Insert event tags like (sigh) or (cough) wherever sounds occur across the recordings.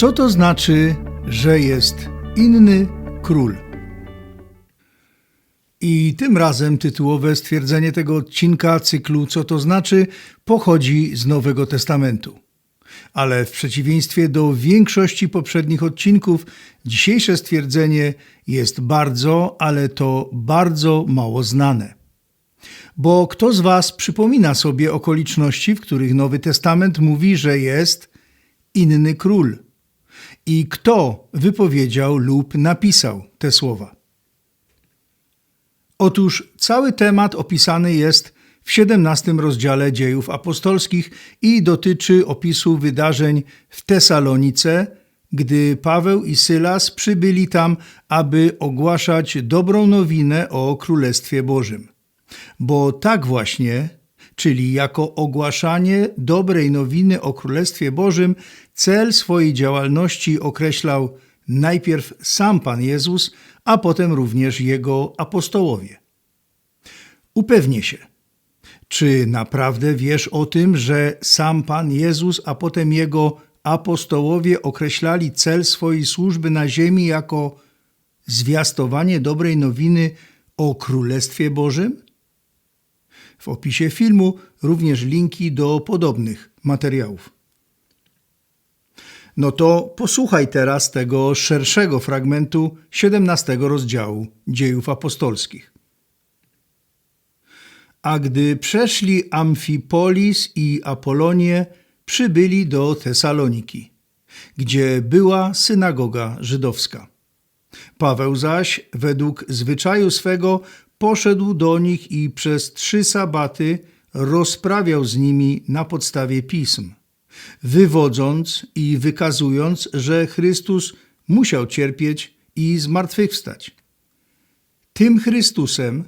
Co to znaczy, że jest inny król? I tym razem tytułowe stwierdzenie tego odcinka cyklu Co to znaczy pochodzi z Nowego Testamentu. Ale w przeciwieństwie do większości poprzednich odcinków, dzisiejsze stwierdzenie jest bardzo, ale to bardzo mało znane. Bo kto z Was przypomina sobie okoliczności, w których Nowy Testament mówi, że jest inny król? I kto wypowiedział lub napisał te słowa? Otóż cały temat opisany jest w 17 rozdziale dziejów apostolskich i dotyczy opisu wydarzeń w Tesalonice, gdy Paweł i Sylas przybyli tam, aby ogłaszać dobrą nowinę o Królestwie Bożym. Bo tak właśnie, czyli jako ogłaszanie dobrej nowiny o Królestwie Bożym, cel swojej działalności określał najpierw sam Pan Jezus, a potem również Jego apostołowie. Upewnię się, czy naprawdę wiesz o tym, że sam Pan Jezus, a potem Jego apostołowie określali cel swojej służby na ziemi jako zwiastowanie dobrej nowiny o Królestwie Bożym? W opisie filmu również linki do podobnych materiałów. No to posłuchaj teraz tego szerszego fragmentu 17 rozdziału Dziejów Apostolskich. A gdy przeszli Amfipolis i Apolonię, przybyli do Tesaloniki, gdzie była synagoga żydowska. Paweł zaś, według zwyczaju swego, poszedł do nich i przez trzy sabaty rozprawiał z nimi na podstawie pism, wywodząc i wykazując, że Chrystus musiał cierpieć i zmartwychwstać. Tym Chrystusem,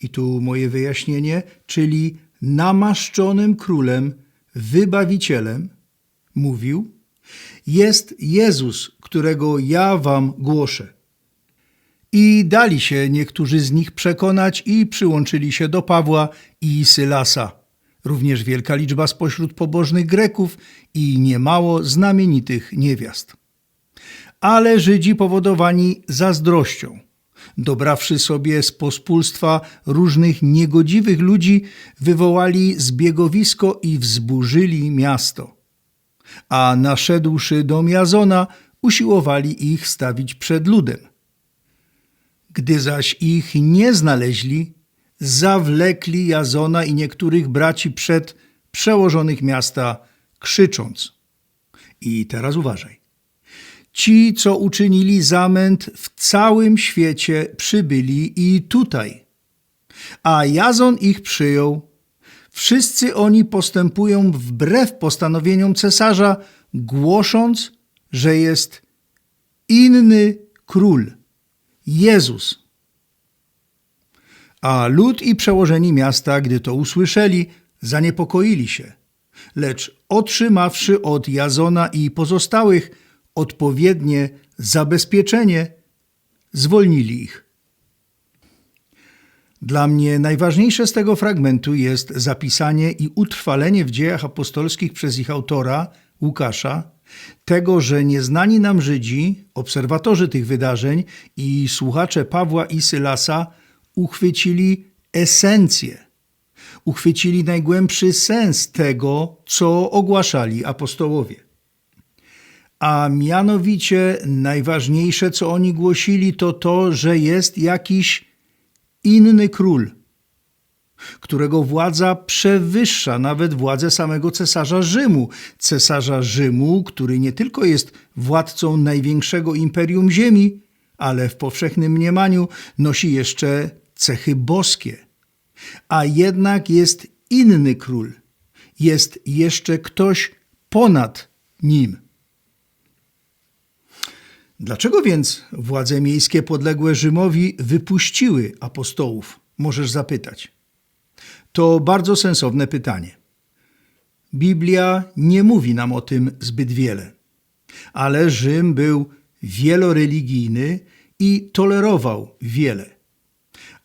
i tu moje wyjaśnienie, czyli namaszczonym królem, wybawicielem, mówił, jest Jezus, którego ja wam głoszę. I dali się niektórzy z nich przekonać i przyłączyli się do Pawła i Sylasa. Również wielka liczba spośród pobożnych Greków i niemało znamienitych niewiast. Ale Żydzi powodowani zazdrością, dobrawszy sobie z pospólstwa różnych niegodziwych ludzi, wywołali zbiegowisko i wzburzyli miasto. A naszedłszy do Jazona, usiłowali ich stawić przed ludem. Gdy zaś ich nie znaleźli, zawlekli Jazona i niektórych braci przed przełożonych miasta, krzycząc. I teraz uważaj. Ci, co uczynili zamęt w całym świecie, przybyli i tutaj. A Jazon ich przyjął. Wszyscy oni postępują wbrew postanowieniom cesarza, głosząc, że jest inny król. Jezus. A lud i przełożeni miasta, gdy to usłyszeli, zaniepokoili się, lecz otrzymawszy od Jazona i pozostałych odpowiednie zabezpieczenie, zwolnili ich. Dla mnie najważniejsze z tego fragmentu jest zapisanie i utrwalenie w dziejach apostolskich przez ich autora, Łukasza, tego, że nieznani nam Żydzi, obserwatorzy tych wydarzeń i słuchacze Pawła i Sylasa uchwycili esencję, uchwycili najgłębszy sens tego, co ogłaszali apostołowie. A mianowicie najważniejsze, co oni głosili, to to, że jest jakiś inny król – którego władza przewyższa nawet władzę samego cesarza Rzymu. Cesarza Rzymu, który nie tylko jest władcą największego imperium ziemi, ale w powszechnym mniemaniu nosi jeszcze cechy boskie. A jednak jest inny król. Jest jeszcze ktoś ponad nim. Dlaczego więc władze miejskie podległe Rzymowi wypuściły apostołów? Możesz zapytać. To bardzo sensowne pytanie. Biblia nie mówi nam o tym zbyt wiele, ale Rzym był wieloreligijny i tolerował wiele.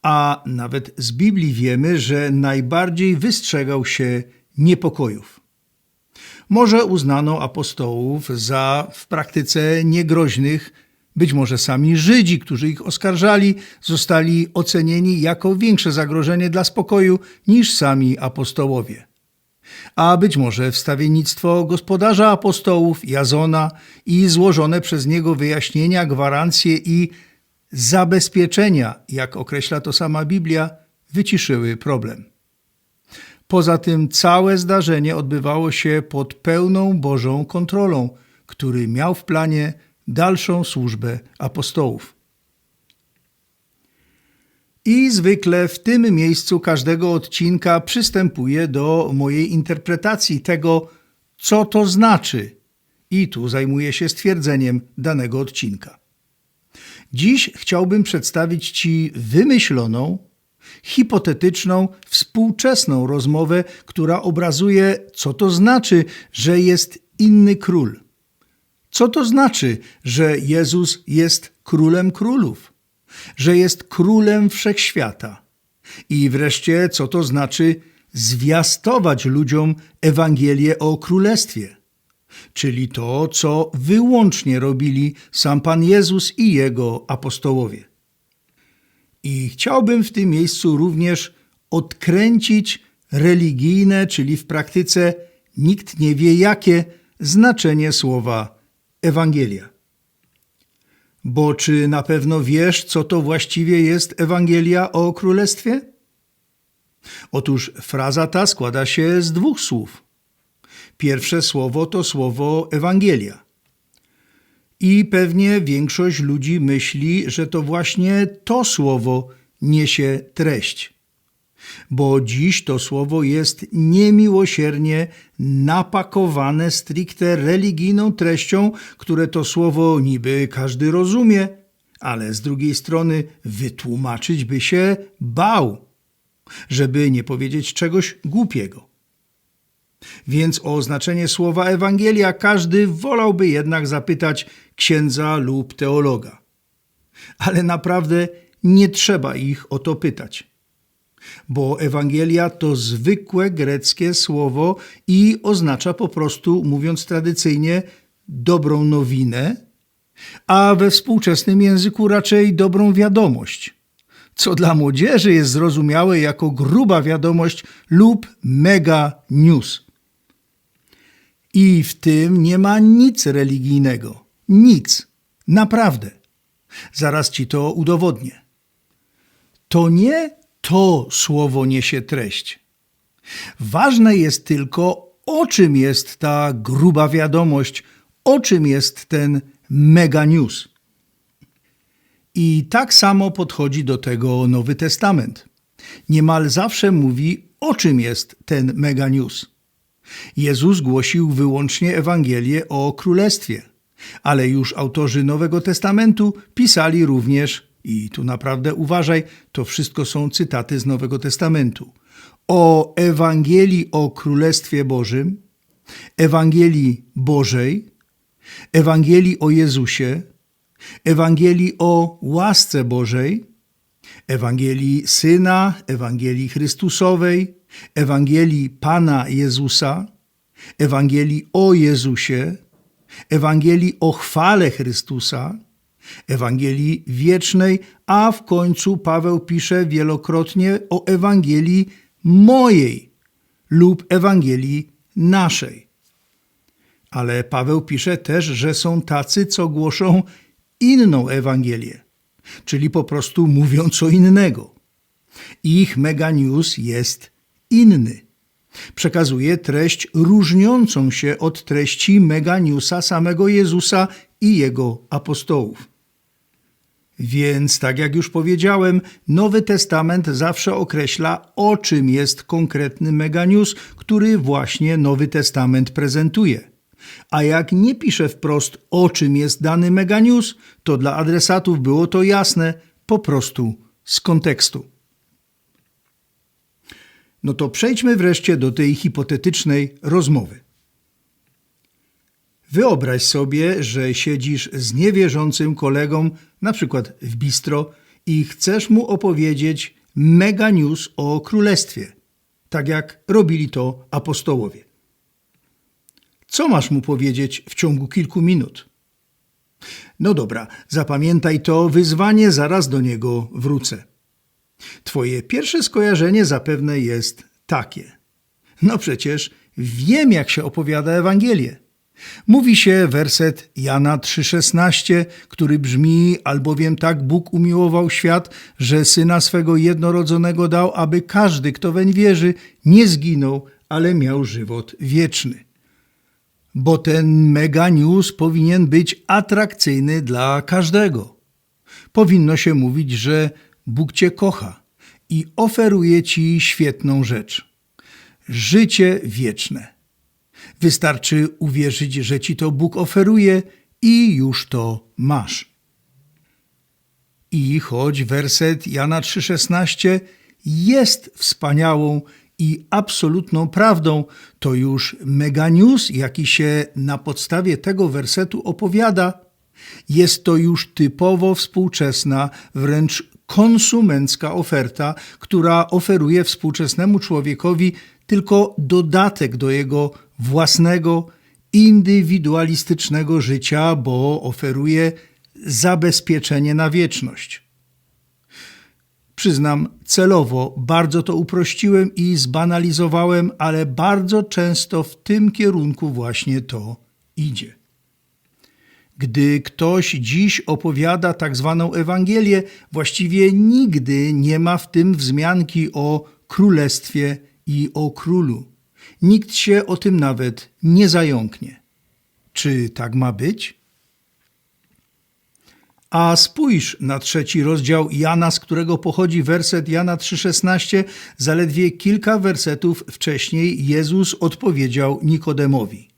A nawet z Biblii wiemy, że najbardziej wystrzegał się niepokojów. Może uznano apostołów za w praktyce niegroźnych, być może sami Żydzi, którzy ich oskarżali, zostali ocenieni jako większe zagrożenie dla spokoju niż sami apostołowie. A być może wstawiennictwo gospodarza apostołów Jazona i złożone przez niego wyjaśnienia, gwarancje i zabezpieczenia, jak określa to sama Biblia, wyciszyły problem. Poza tym całe zdarzenie odbywało się pod pełną Bożą kontrolą, który miał w planie dalszą służbę apostołów. I zwykle w tym miejscu każdego odcinka przystępuję do mojej interpretacji tego, co to znaczy, i tu zajmuję się stwierdzeniem danego odcinka. Dziś chciałbym przedstawić Ci wymyśloną, hipotetyczną, współczesną rozmowę, która obrazuje, co to znaczy, że jest inny król. Co to znaczy, że Jezus jest królem królów, że jest królem wszechświata? I wreszcie, co to znaczy zwiastować ludziom Ewangelię o królestwie? Czyli to, co wyłącznie robili sam Pan Jezus i jego apostołowie. I chciałbym w tym miejscu również odkręcić religijne, czyli w praktyce nikt nie wie jakie, znaczenie słowa Ewangelia. Bo czy na pewno wiesz, co to właściwie jest Ewangelia o Królestwie? Otóż fraza ta składa się z dwóch słów. Pierwsze słowo to słowo Ewangelia. I pewnie większość ludzi myśli, że to właśnie to słowo niesie treść. Bo dziś to słowo jest niemiłosiernie napakowane stricte religijną treścią, które to słowo niby każdy rozumie, ale z drugiej strony wytłumaczyć by się bał, żeby nie powiedzieć czegoś głupiego. Więc o znaczenie słowa Ewangelia każdy wolałby jednak zapytać księdza lub teologa. Ale naprawdę nie trzeba ich o to pytać. Bo Ewangelia to zwykłe greckie słowo i oznacza po prostu, mówiąc tradycyjnie, dobrą nowinę, a we współczesnym języku raczej dobrą wiadomość, co dla młodzieży jest zrozumiałe jako gruba wiadomość lub mega news. I w tym nie ma nic religijnego. Nic. Naprawdę. Zaraz ci to udowodnię. To nie to słowo niesie treść. Ważne jest tylko, o czym jest ta gruba wiadomość, o czym jest ten mega news. I tak samo podchodzi do tego Nowy Testament. Niemal zawsze mówi, o czym jest ten mega news. Jezus głosił wyłącznie Ewangelię o Królestwie, ale już autorzy Nowego Testamentu pisali również, i tu naprawdę uważaj, to wszystko są cytaty z Nowego Testamentu, o Ewangelii o Królestwie Bożym, Ewangelii Bożej, Ewangelii o Jezusie, Ewangelii o łasce Bożej, Ewangelii Syna, Ewangelii Chrystusowej, Ewangelii Pana Jezusa, Ewangelii o Jezusie, Ewangelii o chwale Chrystusa, Ewangelii wiecznej, a w końcu Paweł pisze wielokrotnie o Ewangelii mojej lub Ewangelii naszej. Ale Paweł pisze też, że są tacy, co głoszą inną Ewangelię, czyli po prostu mówią co innego. Ich mega news jest inny. Przekazuje treść różniącą się od treści mega newsa samego Jezusa i jego apostołów. Więc, tak jak już powiedziałem, Nowy Testament zawsze określa, o czym jest konkretny mega news, który właśnie Nowy Testament prezentuje. A jak nie pisze wprost, o czym jest dany mega news, to dla adresatów było to jasne po prostu z kontekstu. No to przejdźmy wreszcie do tej hipotetycznej rozmowy. Wyobraź sobie, że siedzisz z niewierzącym kolegą, na przykład w bistro, i chcesz mu opowiedzieć mega news o królestwie, tak jak robili to apostołowie. Co masz mu powiedzieć w ciągu kilku minut? No dobra, zapamiętaj to wyzwanie, zaraz do niego wrócę. Twoje pierwsze skojarzenie zapewne jest takie. No przecież wiem, jak się opowiada Ewangelię. Mówi się werset Jana 3,16, który brzmi: Albowiem tak Bóg umiłował świat, że syna swego jednorodzonego dał, aby każdy, kto weń wierzy, nie zginął, ale miał żywot wieczny. Bo ten mega news powinien być atrakcyjny dla każdego. Powinno się mówić, że Bóg cię kocha i oferuje ci świetną rzecz życie wieczne. Wystarczy uwierzyć, że ci to Bóg oferuje i już to masz. I choć werset Jana 3,16 jest wspaniałą i absolutną prawdą, to już mega news, jaki się na podstawie tego wersetu opowiada, jest to już typowo współczesna, wręcz konsumencka oferta, która oferuje współczesnemu człowiekowi tylko dodatek do jego własnego, indywidualistycznego życia, bo oferuje zabezpieczenie na wieczność. Przyznam, celowo bardzo to uprościłem i zbanalizowałem, ale bardzo często w tym kierunku właśnie to idzie. Gdy ktoś dziś opowiada tak zwaną Ewangelię, właściwie nigdy nie ma w tym wzmianki o królestwie i o królu. Nikt się o tym nawet nie zająknie. Czy tak ma być? A spójrz na trzeci rozdział Jana, z którego pochodzi werset Jana 3,16. Zaledwie kilka wersetów wcześniej Jezus odpowiedział Nikodemowi.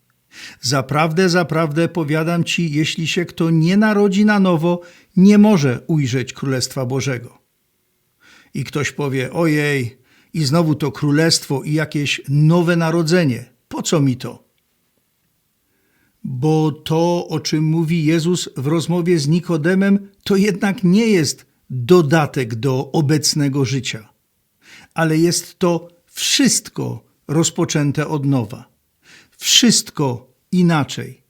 Zaprawdę, zaprawdę powiadam ci, jeśli się kto nie narodzi na nowo, nie może ujrzeć Królestwa Bożego. I ktoś powie, ojej, i znowu to królestwo i jakieś nowe narodzenie. Po co mi to? Bo to, o czym mówi Jezus w rozmowie z Nikodemem, to jednak nie jest dodatek do obecnego życia, ale jest to wszystko rozpoczęte od nowa. Wszystko inaczej.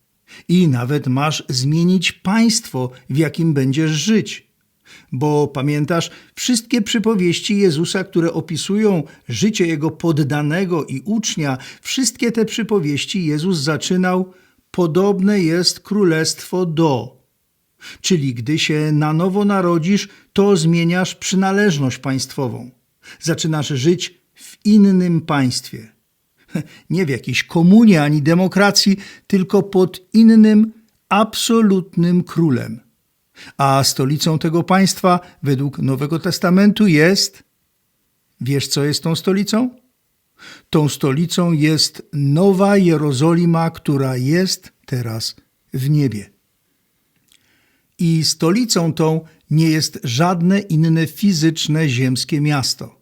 I nawet masz zmienić państwo, w jakim będziesz żyć. Bo pamiętasz, wszystkie przypowieści Jezusa, które opisują życie Jego poddanego i ucznia, wszystkie te przypowieści Jezus zaczynał podobne jest królestwo do. Czyli gdy się na nowo narodzisz, to zmieniasz przynależność państwową. Zaczynasz żyć w innym państwie. (laughs) Nie w jakiejś komunie ani demokracji, tylko pod innym, absolutnym królem. A stolicą tego państwa według Nowego Testamentu jest. Wiesz, co jest tą stolicą? Tą stolicą jest Nowa Jerozolima, która jest teraz w niebie. I stolicą tą nie jest żadne inne fizyczne ziemskie miasto.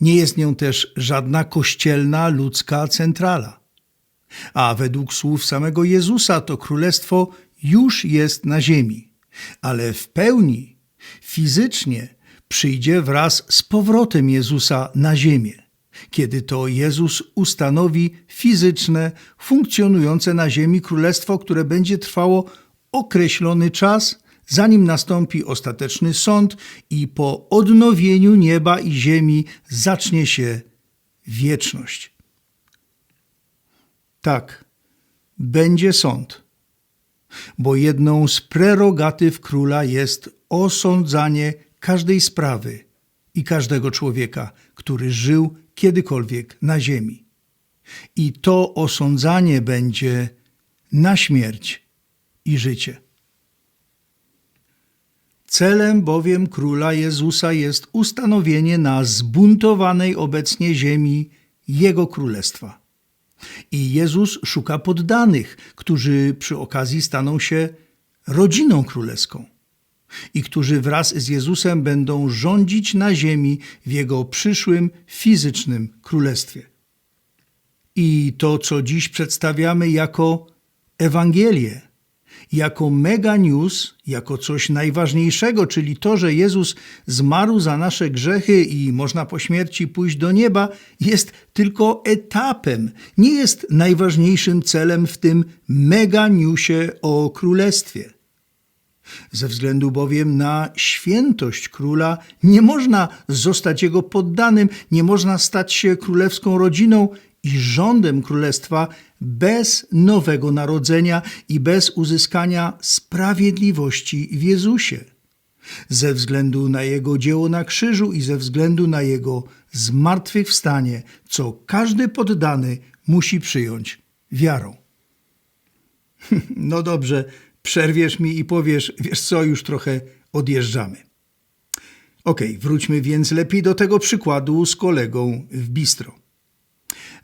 Nie jest nią też żadna kościelna ludzka centrala. A według słów samego Jezusa to królestwo już jest na ziemi ale w pełni, fizycznie przyjdzie wraz z powrotem Jezusa na ziemię, kiedy to Jezus ustanowi fizyczne, funkcjonujące na ziemi królestwo, które będzie trwało określony czas, zanim nastąpi ostateczny sąd i po odnowieniu nieba i ziemi zacznie się wieczność. Tak, będzie sąd bo jedną z prerogatyw króla jest osądzanie każdej sprawy i każdego człowieka, który żył kiedykolwiek na ziemi. I to osądzanie będzie na śmierć i życie. Celem bowiem króla Jezusa jest ustanowienie na zbuntowanej obecnie ziemi Jego królestwa. I Jezus szuka poddanych, którzy przy okazji staną się rodziną królewską i którzy wraz z Jezusem będą rządzić na ziemi w jego przyszłym fizycznym królestwie. I to, co dziś przedstawiamy jako Ewangelię, jako mega news, jako coś najważniejszego, czyli to, że Jezus zmarł za nasze grzechy i można po śmierci pójść do nieba, jest tylko etapem, nie jest najważniejszym celem w tym mega newsie o królestwie. Ze względu bowiem na świętość króla nie można zostać jego poddanym, nie można stać się królewską rodziną i rządem królestwa bez nowego narodzenia i bez uzyskania sprawiedliwości w Jezusie. Ze względu na jego dzieło na krzyżu i ze względu na jego zmartwychwstanie, co każdy poddany musi przyjąć wiarą. (laughs) No dobrze, przerwiesz mi i powiesz, wiesz co, już trochę odjeżdżamy. Okay, wróćmy więc lepiej do tego przykładu z kolegą w bistro.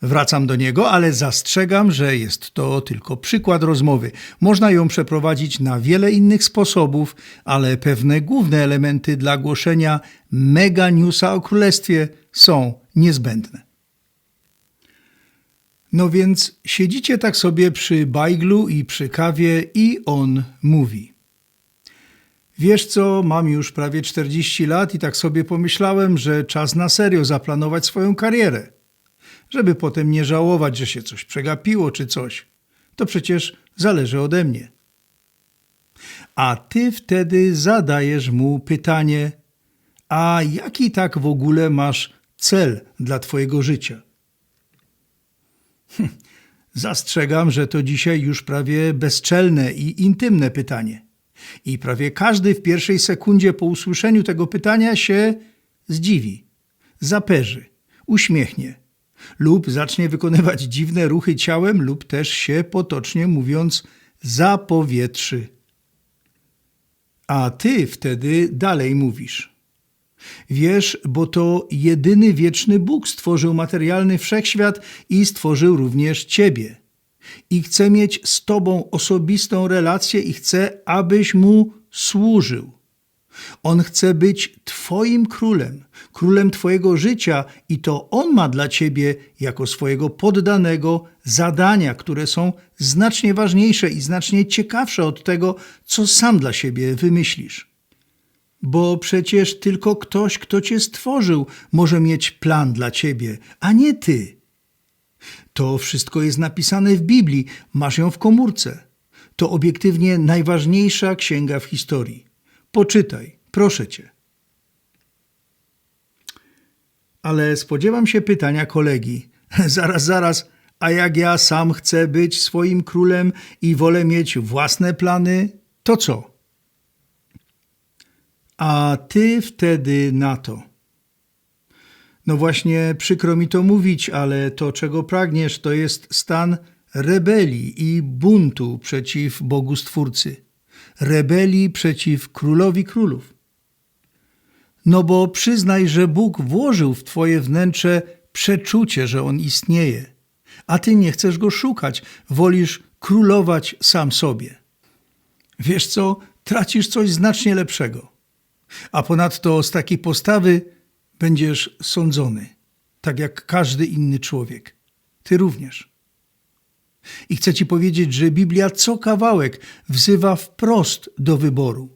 Wracam do niego, ale zastrzegam, że jest to tylko przykład rozmowy. Można ją przeprowadzić na wiele innych sposobów, ale pewne główne elementy dla głoszenia mega newsa o królestwie są niezbędne. No więc siedzicie tak sobie przy bajglu i przy kawie i on mówi. Wiesz co, mam już prawie 40 lat i tak sobie pomyślałem, że czas na serio zaplanować swoją karierę. Żeby potem nie żałować, że się coś przegapiło czy coś. To przecież zależy ode mnie. A ty wtedy zadajesz mu pytanie: A jaki tak w ogóle masz cel dla twojego życia? Zastrzegam, że to dzisiaj już prawie bezczelne i intymne pytanie. I prawie każdy w pierwszej sekundzie po usłyszeniu tego pytania się zdziwi, zaperzy, uśmiechnie lub zacznie wykonywać dziwne ruchy ciałem lub też się potocznie mówiąc zapowietrzy. A ty wtedy dalej mówisz – Wiesz, bo to jedyny wieczny Bóg stworzył materialny wszechświat i stworzył również Ciebie. I chce mieć z Tobą osobistą relację i chce, abyś Mu służył. On chce być Twoim królem, królem Twojego życia, i to On ma dla Ciebie, jako swojego poddanego, zadania, które są znacznie ważniejsze i znacznie ciekawsze od tego, co sam dla siebie wymyślisz bo przecież tylko ktoś, kto cię stworzył, może mieć plan dla ciebie, a nie ty. To wszystko jest napisane w Biblii, masz ją w komórce. To obiektywnie najważniejsza księga w historii. Poczytaj, proszę cię. Ale spodziewam się pytania kolegi. (laughs) Zaraz, zaraz, a jak ja sam chcę być swoim królem i wolę mieć własne plany, to co? a ty wtedy na to. No właśnie, przykro mi to mówić, ale to, czego pragniesz, to jest stan rebelii i buntu przeciw Bogu Stwórcy, rebelii przeciw Królowi Królów. No bo przyznaj, że Bóg włożył w twoje wnętrze przeczucie, że On istnieje, a ty nie chcesz Go szukać, wolisz królować sam sobie. Wiesz co, tracisz coś znacznie lepszego. A ponadto z takiej postawy będziesz sądzony, tak jak każdy inny człowiek. Ty również. I chcę Ci powiedzieć, że Biblia co kawałek wzywa wprost do wyboru,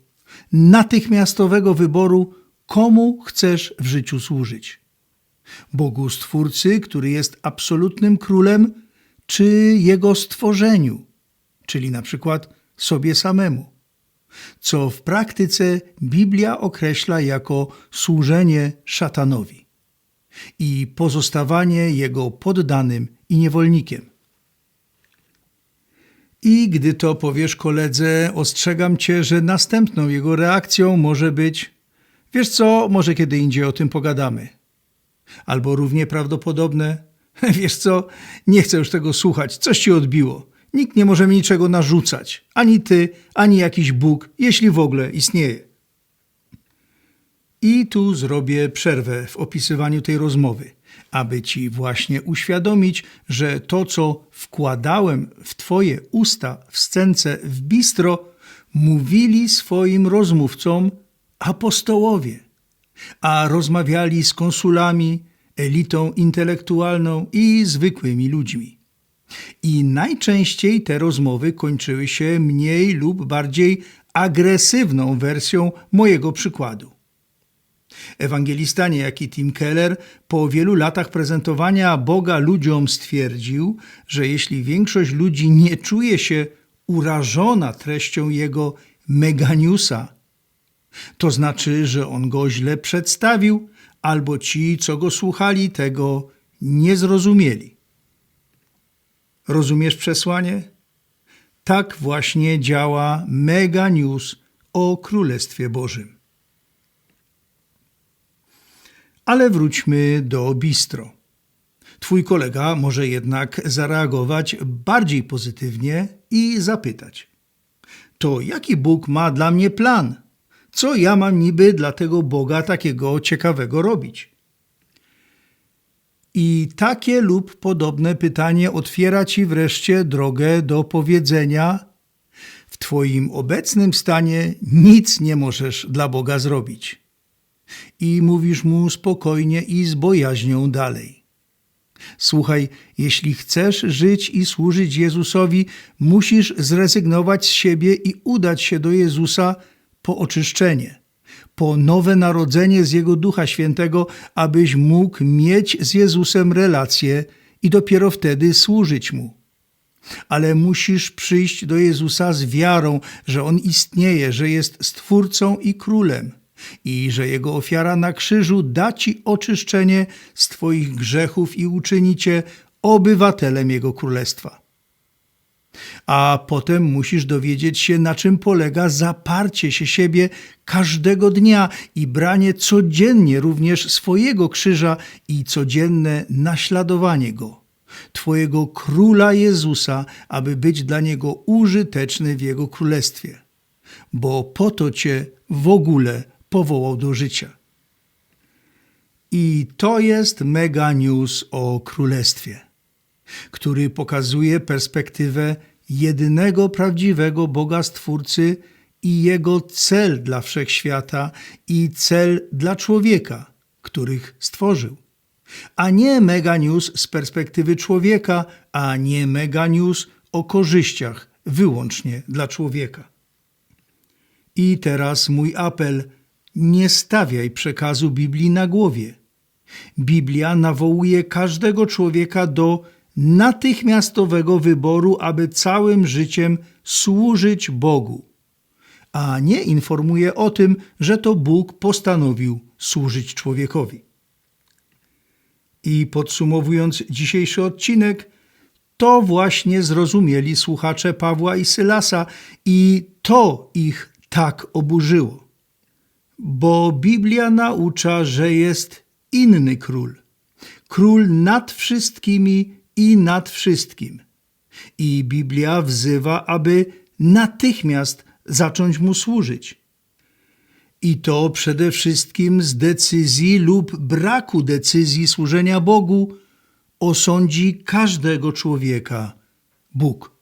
natychmiastowego wyboru, komu chcesz w życiu służyć. Bogu Stwórcy, który jest absolutnym królem, czy Jego stworzeniu, czyli na przykład sobie samemu co w praktyce Biblia określa jako służenie szatanowi i pozostawanie jego poddanym i niewolnikiem. I gdy to powiesz koledze, ostrzegam cię, że następną jego reakcją może być: Wiesz co, może kiedy indziej o tym pogadamy. Albo równie prawdopodobne: (laughs) Wiesz co, nie chcę już tego słuchać, coś ci odbiło. Nikt nie może mi niczego narzucać, ani ty, ani jakiś Bóg, jeśli w ogóle istnieje. I tu zrobię przerwę w opisywaniu tej rozmowy, aby ci właśnie uświadomić, że to, co wkładałem w twoje usta w scence w bistro, mówili swoim rozmówcom apostołowie, a rozmawiali z konsulami, elitą intelektualną i zwykłymi ludźmi. I najczęściej te rozmowy kończyły się mniej lub bardziej agresywną wersją mojego przykładu. Ewangelista niejaki Tim Keller po wielu latach prezentowania Boga ludziom stwierdził, że jeśli większość ludzi nie czuje się urażona treścią jego meganiusa, to znaczy, że on go źle przedstawił, albo ci, co go słuchali, tego nie zrozumieli. Rozumiesz przesłanie? Tak właśnie działa Mega News o Królestwie Bożym. Ale wróćmy do bistro. Twój kolega może jednak zareagować bardziej pozytywnie i zapytać: To jaki Bóg ma dla mnie plan? Co ja mam niby dla tego Boga takiego ciekawego robić? I takie lub podobne pytanie otwiera ci wreszcie drogę do powiedzenia: W Twoim obecnym stanie nic nie możesz dla Boga zrobić. I mówisz mu spokojnie i z bojaźnią dalej. Słuchaj, jeśli chcesz żyć i służyć Jezusowi, musisz zrezygnować z siebie i udać się do Jezusa po oczyszczenie, po nowe narodzenie z Jego Ducha Świętego, abyś mógł mieć z Jezusem relację i dopiero wtedy służyć Mu. Ale musisz przyjść do Jezusa z wiarą, że On istnieje, że jest Stwórcą i Królem i że Jego ofiara na krzyżu da Ci oczyszczenie z Twoich grzechów i uczyni Cię obywatelem Jego Królestwa. A potem musisz dowiedzieć się, na czym polega zaparcie się siebie każdego dnia i branie codziennie również swojego krzyża i codzienne naśladowanie Go, Twojego Króla Jezusa, aby być dla Niego użyteczny w Jego Królestwie. Bo po to Cię w ogóle powołał do życia. I to jest mega news o Królestwie, który pokazuje perspektywę jedynego prawdziwego Boga Stwórcy i Jego cel dla wszechświata i cel dla człowieka, których stworzył. A nie mega news z perspektywy człowieka, a nie mega news o korzyściach wyłącznie dla człowieka. I teraz mój apel – nie stawiaj przekazu Biblii na głowie. Biblia nawołuje każdego człowieka do natychmiastowego wyboru, aby całym życiem służyć Bogu, a nie informuje o tym, że to Bóg postanowił służyć człowiekowi. I podsumowując dzisiejszy odcinek, to właśnie zrozumieli słuchacze Pawła i Sylasa i to ich tak oburzyło bo Biblia naucza, że jest inny król. Król nad wszystkimi i nad wszystkim. I Biblia wzywa, aby natychmiast zacząć mu służyć. I to przede wszystkim z decyzji lub braku decyzji służenia Bogu osądzi każdego człowieka Bóg.